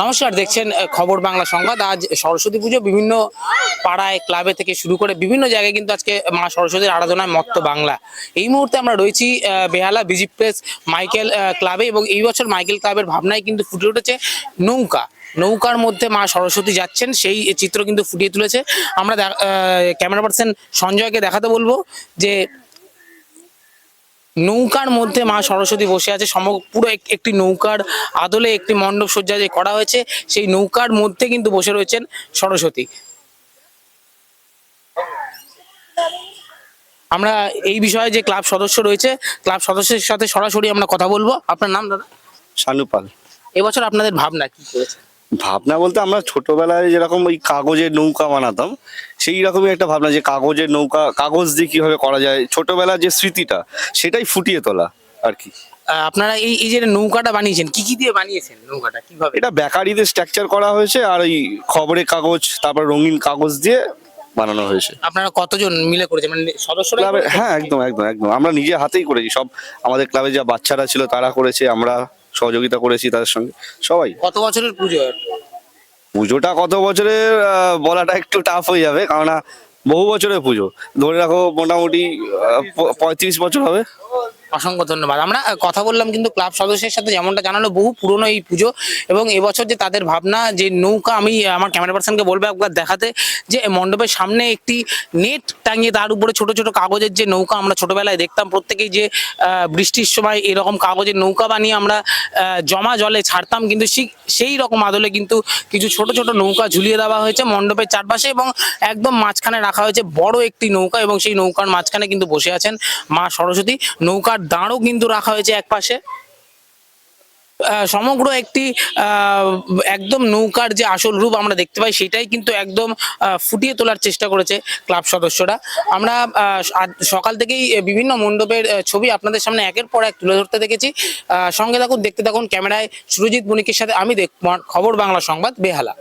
নমস্কার, দেখছেন খবর বাংলা সংবাদ। আজ সরস্বতী পুজো বিভিন্ন পাড়ায়, ক্লাবে থেকে শুরু করে বিভিন্ন জায়গায় কিন্তু আজকে মা সরস্বতীর আরাধনায় মত্ত বাংলা। এই মুহূর্তে আমরা রয়েছি বেহালা বিজি প্রেস মাইকেল ক্লাবে এবং এই বছর মাইকেল ক্লাবের ভাবনায় কিন্তু ফুটে উঠেছে নৌকা। নৌকার মধ্যে মা সরস্বতী যাচ্ছেন, সেই চিত্র কিন্তু ফুটিয়ে তুলেছে। আমরা ক্যামেরা পার্সন সঞ্জয়কে দেখাতে বলব যে নৌকার মধ্যে মা সরস্বতী বসে আছে। সমগ্র পুরো এক- একটি নৌকার আদলে একটি মণ্ডপ সজ্জা যে করা হয়েছে সেই নৌকার মধ্যে কিন্তু বসে রয়েছেন সরস্বতী। আমরা এই বিষয়ে যে ক্লাব সদস্য রয়েছে ক্লাব সদস্যের সাথে সরাসরি আমরা কথা বলব। আপনার নাম দাদা? শানুপাল এবছর আপনাদের ভাবনা কি করেছে? ভাবনা বলতে আমরা ছোটবেলায় যেরকম ওই কাগজের নৌকা বানাতাম সেই রকমই একটা ভাবনা যে কাগজের নৌকা কাগজ দিয়ে কীভাবে করা যায় ছোটবেলার যে স্মৃতিটা সেটাই ফুটিয়ে তোলা আর কি। আপনারা এই এই যে নৌকাটা বানিয়েছেন কি কি দিয়ে বানিয়েছেন নৌকাটা? কীভাবে? এটা বেকারিতে স্ট্রাকচার করা হয়েছে আর ওই খবরের কাগজ তারপর রঙিন কাগজ দিয়ে বানানো হয়েছে। আপনারা কতজন মিলে করেছেন? মানে সদস্যরা হ্যাঁ একদম একদম একদম। আমরা নিজে হাতেই করেছি। সব আমাদের ক্লাবে যা বাচ্চারা ছিল তারা করেছে আমরা সহযোগিতা করেছি তাদের সঙ্গে। সবাই। কত বছরের পুজো? পুজোটা কত বছরের বলাটা একটু টাফ হয়ে যাবে কারণ বহু বছরের পুজো। ধরে রাখো মোটামুটি পঁয়ত্রিশ বছর হবে। অসংখ্য ধন্যবাদ। আমরা কথা বললাম কিন্তু ক্লাব সদস্যের সাথে যেমনটা জানালো বহু পুরনো এই পুজো এবং এবছর যে তাদের ভাবনা, যে নৌকা, আমি আমার ক্যামেরা পার্সনকে বলব একবার দেখাতে যে মণ্ডপের সামনে একটি নেট টাঙিয়ে তার উপরে ছোট ছোট কাগজের যে নৌকা আমরা ছোটবেলায় দেখতাম, প্রত্যেকেই যে বৃষ্টির সময় এরকম কাগজের নৌকা বানিয়ে আমরা জমা জলে ছাড়তাম, কিন্তু সেই- রকম আদলে কিন্তু কিছু ছোট ছোট নৌকা ঝুলিয়ে দেওয়া হয়েছে মণ্ডপের চারপাশে এবং একদম মাঝখানে রাখা হয়েছে বড় একটি নৌকা এবং সেই নৌকার মাঝখানে কিন্তু বসে আছেন মা সরস্বতী। নৌকার দাঁড়ও কিন্তু রাখা হয়েছে এক পাশে। সমগ্র একটি একদম নৌকার যে আসল রূপ আমরা দেখতে পাই, সেটাই কিন্তু একদম ফুটিয়ে তোলার চেষ্টা করেছে ক্লাব সদস্যরা। আমরা সকাল থেকেই বিভিন্ন মণ্ডপের ছবি আপনাদের সামনে একের পর এক তুলে ধরতে দেখেছি। সঙ্গে থাকুন, দেখতে থাকুন ক্যামেরায় সুরজিৎ বণিকের সাথে আমি দেখ খবর বাংলা সংবাদ বেহালা।